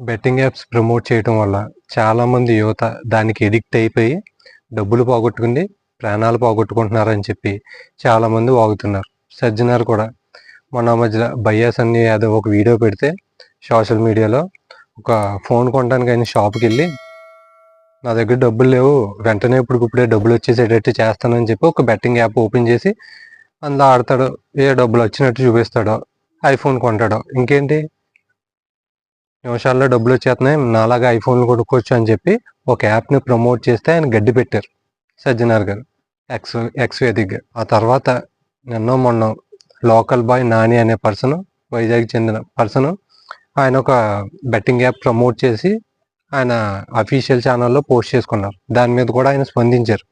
Betting apps promote చేయటం వల్ల చాలామంది యువత దానికి ఎడిక్ట్ అయిపోయి డబ్బులు పోగొట్టుకుని ప్రాణాలు పోగొట్టుకుంటున్నారని చెప్పి చాలామంది వాగుతున్నారు. సజ్జనారు కూడా మొన్న మధ్యలో బయ్యాస్ అన్ని ఏదో ఒక వీడియో పెడితే సోషల్ మీడియాలో ఒక ఫోన్ కొనడానికి ఆయన షాప్కి వెళ్ళి నా దగ్గర డబ్బులు లేవు వెంటనే ఇప్పుడు ఇప్పుడే డబ్బులు వచ్చేసేటట్టు చేస్తానని చెప్పి ఒక బెట్టింగ్ యాప్ ఓపెన్ చేసి అందులో ఆడతాడు ఏ డబ్బులు వచ్చినట్టు చూపిస్తాడో ఐఫోన్ కొంటాడో ఇంకేంటి? నిమిషాల్లో డబ్బులు వచ్చేస్తున్నాయి నాలాగా ఐఫోన్లు కొనుక్కోవచ్చు అని చెప్పి ఒక యాప్ని ప్రమోట్ చేస్తే ఆయన గడ్డి పెట్టారు సజ్జనార్ గారు. ఎక్స్ ఎక్స్ వేదిక్గా. ఆ తర్వాత నిన్నో మొన్న లోకల్ బాయ్ నాని అనే పర్సన్ వైజాగ్ చెందిన పర్సన్ ఆయన ఒక బెట్టింగ్ యాప్ ప్రమోట్ చేసి ఆయన అఫీషియల్ ఛానల్లో పోస్ట్ చేసుకున్నారు. దాని మీద కూడా ఆయన స్పందించారు.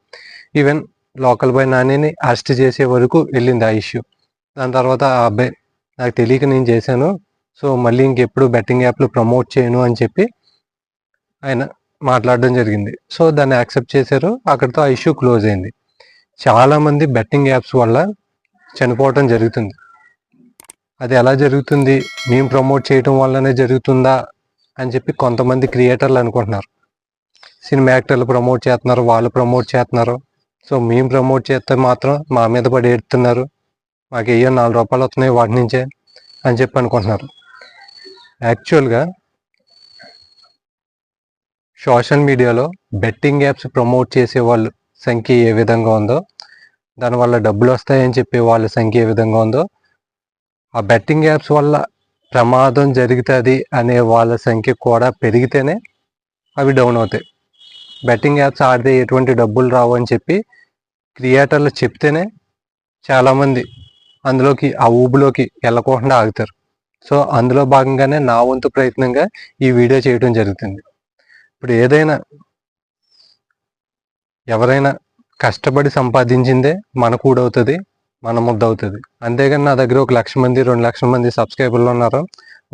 ఈవెన్ లోకల్ బాయ్ నానిని అరెస్ట్ చేసే వరకు వెళ్ళింది ఆ ఇష్యూ. దాని తర్వాత ఆ అబ్బాయి నాకు తెలియక నేను చేశాను. సో మళ్ళీ ఇంకెప్పుడు బెట్టింగ్ యాప్లు ప్రమోట్ చేయను అని చెప్పి ఆయన మాట్లాడడం జరిగింది. సో దాన్ని యాక్సెప్ట్ చేశారు. అక్కడితో ఆ ఇష్యూ క్లోజ్ అయింది. చాలామంది బెట్టింగ్ యాప్స్ వల్ల చనిపోవటం జరుగుతుంది. అది ఎలా జరుగుతుంది? మేము ప్రమోట్ చేయటం వల్లనే జరుగుతుందా? అని చెప్పి కొంతమంది క్రియేటర్లు అనుకుంటున్నారు. సినిమా యాక్టర్లు ప్రమోట్ చేస్తున్నారు. వాళ్ళు ప్రమోట్ చేస్తున్నారు. సో మేము ప్రమోట్ చేస్తే మాత్రం మా మీద పడి ఏడుతున్నారు. మాకు ఏయో నాలుగు రూపాయలు వస్తున్నాయి వాటి నుంచే అని చెప్పి అనుకుంటున్నారు. యాక్చువల్గా సోషల్ మీడియాలో బెట్టింగ్ యాప్స్ ప్రమోట్ చేసే వాళ్ళు సంఖ్య ఏ విధంగా ఉందో దానివల్ల డబ్బులు వస్తాయని చెప్పే వాళ్ళ సంఖ్య ఏ విధంగా ఉందో ఆ బెట్టింగ్ యాప్స్ వల్ల ప్రమాదం జరుగుతుంది అనే వాళ్ళ సంఖ్య కూడా పెరిగితేనే అవి డౌన్ అవుతాయి. బెట్టింగ్ యాప్స్ ఆడితే ఎటువంటి డబ్బులు రావు అని చెప్పి క్రియేటర్లు చెప్తేనే చాలామంది అందులోకి ఆ ఊబులోకి వెళ్ళకుండా ఆగుతారు. సో అందులో భాగంగానే నా వంతు ప్రయత్నంగా ఈ వీడియో చేయడం జరుగుతుంది. ఇప్పుడు ఏదైనా ఎవరైనా కష్టపడి సంపాదించిందే మన కూడవుతుంది మన ముద్ద అవుతుంది అంతేగాని నా దగ్గర ఒక లక్ష మంది రెండు లక్షల మంది సబ్స్క్రైబర్లు ఉన్నారు.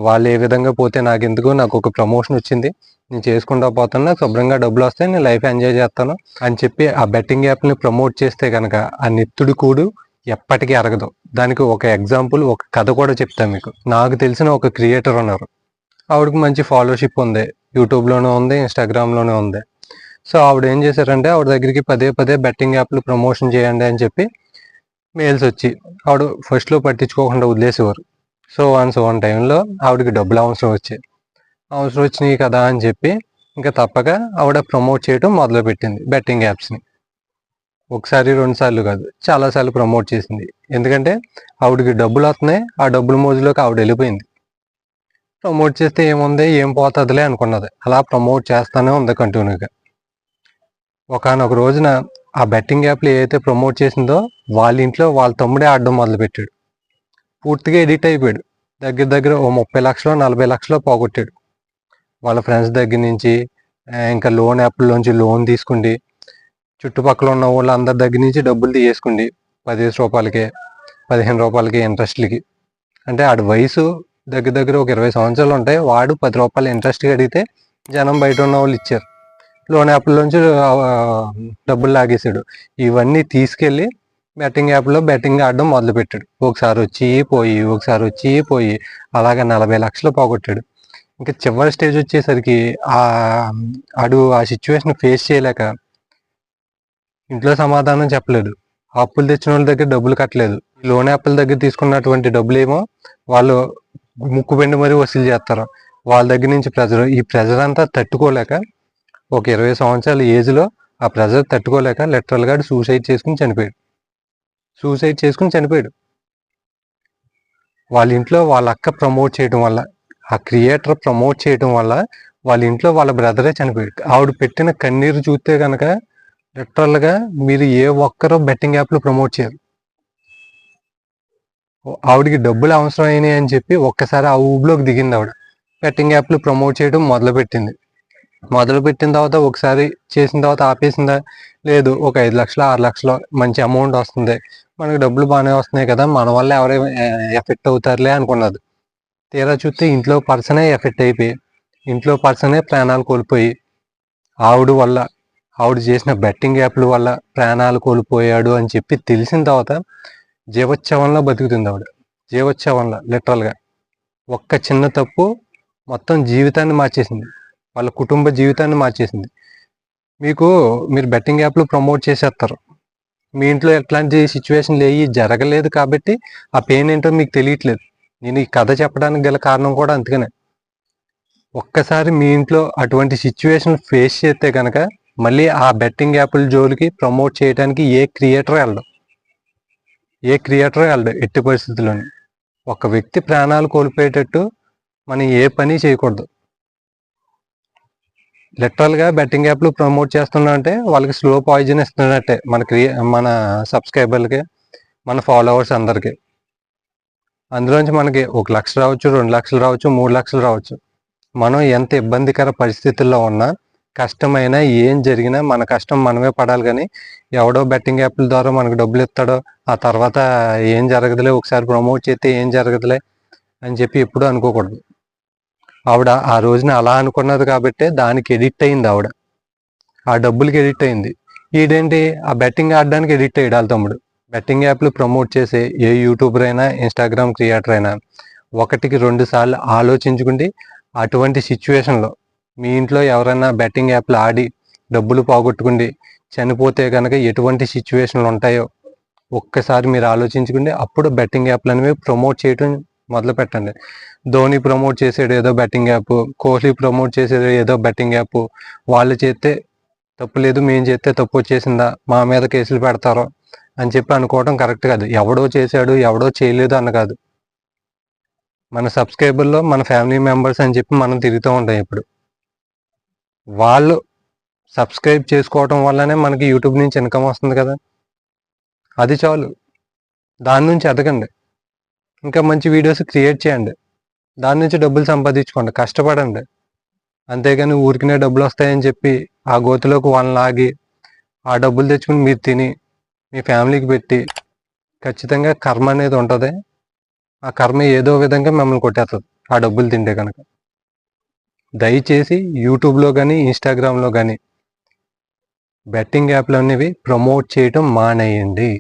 వాళ్ళు ఏ విధంగా పోతే నాకు ఎందుకు నాకు ఒక ప్రమోషన్ వచ్చింది. నేను చేసుకుంటా పోతున్నా శుభ్రంగా డబ్బులు వస్తాయి నేను లైఫ్ ఎంజాయ్ చేస్తాను అని చెప్పి ఆ బెట్టింగ్ యాప్ని ప్రమోట్ చేస్తే కనుక ఆ నిత్తుడు కూడు ఎప్పటికీ అరగదు. దానికి ఒక ఎగ్జాంపుల్ ఒక కథ కూడా చెప్తాను మీకు. నాకు తెలిసిన ఒక క్రియేటర్ ఉన్నారు. ఆవిడకి మంచి ఫాలోషిప్ ఉంది. యూట్యూబ్లోనే ఉంది ఇన్స్టాగ్రామ్లోనే ఉంది. సో ఆవిడ ఏం చేశారంటే ఆవిడ దగ్గరికి పదే పదే బెట్టింగ్ యాప్లు ప్రమోషన్ చేయండి అని చెప్పి మెయిల్స్ వచ్చి ఆవిడ ఫస్ట్లో పట్టించుకోకుండా వదిలేసేవారు. సో వన్స్ వన్ టైంలో ఆవిడకి డబ్బులు అవసరం వచ్చాయి అవసరం వచ్చినాయి కదా అని చెప్పి ఇంకా తప్పక ఆవిడ ప్రమోట్ చేయడం మొదలుపెట్టింది బెట్టింగ్ యాప్స్ని. ఒకసారి రెండు సార్లు కాదు చాలాసార్లు ప్రమోట్ చేసింది. ఎందుకంటే ఆవిడకి డబ్బులు వస్తున్నాయి ఆ డబ్బుల మోజులోకి ఆవిడ వెళ్ళిపోయింది. ప్రమోట్ చేస్తే ఏముంది ఏం పోతుందిలే అనుకున్నది. అలా ప్రమోట్ చేస్తానే ఉంది కంటిన్యూగా ఒకనొక రోజున ఆ బెట్టింగ్ యాప్లు ఏదైతే ప్రమోట్ చేసిందో వాళ్ళ ఇంట్లో వాళ్ళ తమ్ముడే ఆడడం మొదలుపెట్టాడు. పూర్తిగా ఎడిట్ అయిపోయాడు. దగ్గర దగ్గర ఓ ముప్పై లక్షలు నలభై లక్షలు పోగొట్టాడు. వాళ్ళ ఫ్రెండ్స్ దగ్గర నుంచి ఇంకా లోన్ యాప్లోంచి లోన్ తీసుకుండి చుట్టుపక్కల ఉన్న వాళ్ళందరి దగ్గర నుంచి డబ్బులు తీసేసుకోండి పదిహేను రూపాయలకి పదిహేను రూపాయలకి ఇంట్రెస్ట్లకి. అంటే ఆడి వయసు దగ్గర దగ్గర ఒక ఇరవై సంవత్సరాలు ఉంటాయి. వాడు పది రూపాయలు ఇంట్రెస్ట్కి అడిగితే జనం బయట ఉన్న వాళ్ళు ఇచ్చారు. లోన్ యాప్లోంచి డబ్బులు లాగేశాడు. ఇవన్నీ తీసుకెళ్ళి బెట్టింగ్ యాప్లో బెట్టింగ్ ఆడడం మొదలుపెట్టాడు. ఒకసారి వచ్చి పోయి ఒకసారి వచ్చి పోయి అలాగ నలభై లక్షలు పోగొట్టాడు. ఇంకా చివరి స్టేజ్ వచ్చేసరికి ఆ ఆడు ఆ సిచ్యువేషన్ ఫేస్ చేయలేక ఇంట్లో సమాధానం చెప్పలేదు. అప్పులు తెచ్చిన వాళ్ళ దగ్గర డబ్బులు కట్టలేదు. లోన్ యాప్ల దగ్గర తీసుకున్నటువంటి డబ్బులు ఏమో వాళ్ళు ముక్కు పెండి మరీ వసూలు చేస్తారు. వాళ్ళ దగ్గర నుంచి ప్రెజర్ ఈ ప్రెజర్ అంతా తట్టుకోలేక ఒక ఇరవై సంవత్సరాల ఏజ్లో ఆ ప్రెజర్ తట్టుకోలేక లిటరల్గా సూసైడ్ చేసుకుని చనిపోయాడు. సూసైడ్ చేసుకుని చనిపోయాడు. వాళ్ళ ఇంట్లో వాళ్ళ అక్క ప్రమోట్ చేయడం వల్ల ఆ క్రియేటర్ ప్రమోట్ చేయడం వల్ల వాళ్ళ ఇంట్లో వాళ్ళ బ్రదరే చనిపోయాడు. ఆవిడ పెట్టిన కన్నీరు చూస్తే కనుక లిటరల్గా మీరు ఏ ఒక్కరో బెట్టింగ్ యాప్లు ప్రమోట్ చేయరు. ఆవిడకి డబ్బులు అవసరం అయినాయి అని చెప్పి ఒక్కసారి ఆ ఊబిలోకి దిగింది ఆవిడ. బెట్టింగ్ యాప్లు ప్రమోట్ చేయడం మొదలుపెట్టింది. మొదలు పెట్టిన తర్వాత ఒకసారి చేసిన తర్వాత ఆపేసిందా? లేదు ఒక ఐదు లక్షలు ఆరు లక్షలు మంచి అమౌంట్ వస్తుంది. మనకి డబ్బులు బాగానే వస్తున్నాయి కదా మన వల్ల ఎవరు ఎఫెక్ట్ అవుతారులే అనుకున్నది. తీరా చూస్తే ఇంట్లో పర్సనే ఎఫెక్ట్ అయిపోయి ఇంట్లో పర్సనే ప్రాణాలు కోల్పోయి ఆవిడ వల్ల ఆవిడ చేసిన బెట్టింగ్ యాప్ల వల్ల ప్రాణాలు కోల్పోయాడు అని చెప్పి తెలిసిన తర్వాత జీవోత్సవంలో బతుకుతుంది ఆవిడ. జీవోత్సవంలో లిటరల్గా ఒక్క చిన్న తప్పు మొత్తం జీవితాన్ని మార్చేసింది. వాళ్ళ కుటుంబ జీవితాన్ని మార్చేసింది. మీకు మీరు బెట్టింగ్ యాప్లు ప్రమోట్ చేసేస్తారు. మీ ఇంట్లో ఎట్లాంటి సిచ్యువేషన్లు ఏవి జరగలేదు కాబట్టి ఆ పెయిన్ ఏంటో మీకు తెలియట్లేదు. నేను ఈ కథ చెప్పడానికి గల కారణం కూడా అందుకనే. ఒక్కసారి మీ ఇంట్లో అటువంటి సిచ్యువేషన్ ఫేస్ చేస్తే కనుక మళ్ళీ ఆ బెట్టింగ్ యాప్ల జోలికి ప్రమోట్ చేయడానికి ఏ క్రియేటర్ వెళ్ళడు. ఏ క్రియేటర్ వెళ్ళడు ఎట్టి పరిస్థితుల్లోని. ఒక వ్యక్తి ప్రాణాలు కోల్పోయేటట్టు మనం ఏ పని చేయకూడదు. లిటరల్గా బెట్టింగ్ యాప్లు ప్రమోట్ చేస్తున్నామంటే వాళ్ళకి స్లో పాయిజన్ ఇస్తున్నట్టే మన క్రియే మన సబ్స్క్రైబర్లకి మన ఫాలోవర్స్ అందరికి. అందులోంచి మనకి ఒక లక్ష రావచ్చు రెండు లక్షలు రావచ్చు మూడు లక్షలు రావచ్చు. మనం ఎంత ఇబ్బందికర పరిస్థితుల్లో ఉన్నా కష్టమైనా ఏం జరిగినా మన కష్టం మనమే పడాలి కానీ ఎవడో బెట్టింగ్ యాప్ల ద్వారా మనకు డబ్బులు ఇస్తాడో ఆ తర్వాత ఏం జరగదులే ఒకసారి ప్రమోట్ చేస్తే ఏం జరగదులే అని చెప్పి ఎప్పుడూ అనుకోకూడదు. ఆవిడ ఆ రోజున అలా అనుకున్నది కాబట్టి దానికి ఎడిట్ అయింది ఆవిడ. ఆ డబ్బులకి ఎడిట్ అయింది. ఈడేంటి? ఆ బెట్టింగ్ ఆడడానికి ఎడిట్ అయ్యాడు వాళ్ళ తమ్ముడు. బెట్టింగ్ యాప్లు ప్రమోట్ చేసే ఏ యూట్యూబర్ అయినా ఇన్స్టాగ్రామ్ క్రియేటర్ అయినా ఒకటికి రెండు సార్లు ఆలోచించుకుంటే అటువంటి సిచ్యువేషన్లో మీ ఇంట్లో ఎవరైనా బెట్టింగ్ యాప్లు ఆడి డబ్బులు పోగొట్టుకుండి చనిపోతే కనుక ఎటువంటి సిచ్యువేషన్లు ఉంటాయో ఒక్కసారి మీరు ఆలోచించుకుంటే అప్పుడు బెట్టింగ్ యాప్లు అనేవి ప్రమోట్ చేయటం మొదలు పెట్టండి. ధోని ప్రమోట్ చేసేది ఏదో బెట్టింగ్ యాప్ కోహ్లీ ప్రమోట్ చేసేది ఏదో బెట్టింగ్ యాప్ వాళ్ళు చేస్తే తప్పు లేదు మేము చేస్తే తప్పు వచ్చేసిందా మా మీద కేసులు పెడతారో అని చెప్పి అనుకోవడం కరెక్ట్ కాదు. ఎవడో చేశాడు ఎవడో చేయలేదు అన్న కాదు. మన సబ్స్క్రైబర్లో మన ఫ్యామిలీ మెంబర్స్ అని చెప్పి మనం తిరుగుతూ ఉంటాం ఇప్పుడు వాళ్ళు సబ్స్క్రైబ్ చేసుకోవటం వల్లనే మనకి యూట్యూబ్ నుంచి ఇన్కమ్ వస్తుంది కదా. అది చాలు. దాని నుంచి ఎదగండి. ఇంకా మంచి వీడియోస్ క్రియేట్ చేయండి. దాని నుంచి డబ్బులు సంపాదించుకోండి. కష్టపడండి. అంతేగాని ఊరికినే డబ్బులు వస్తాయని చెప్పి ఆ గోతిలోకి వాళ్ళని లాగి ఆ డబ్బులు తెచ్చుకుని మీరు తిని మీ ఫ్యామిలీకి పెట్టి ఖచ్చితంగా కర్మ అనేది ఉంటుంది. ఆ కర్మ ఏదో విధంగా మిమ్మల్ని కొట్టేస్తుంది. ఆ డబ్బులు తింటే కనుక. దయచేసి యూట్యూబ్లో కానీ ఇన్స్టాగ్రామ్లో కానీ బెట్టింగ్ యాప్లు అనేవి ప్రమోట్ చేయటం మానేయండి.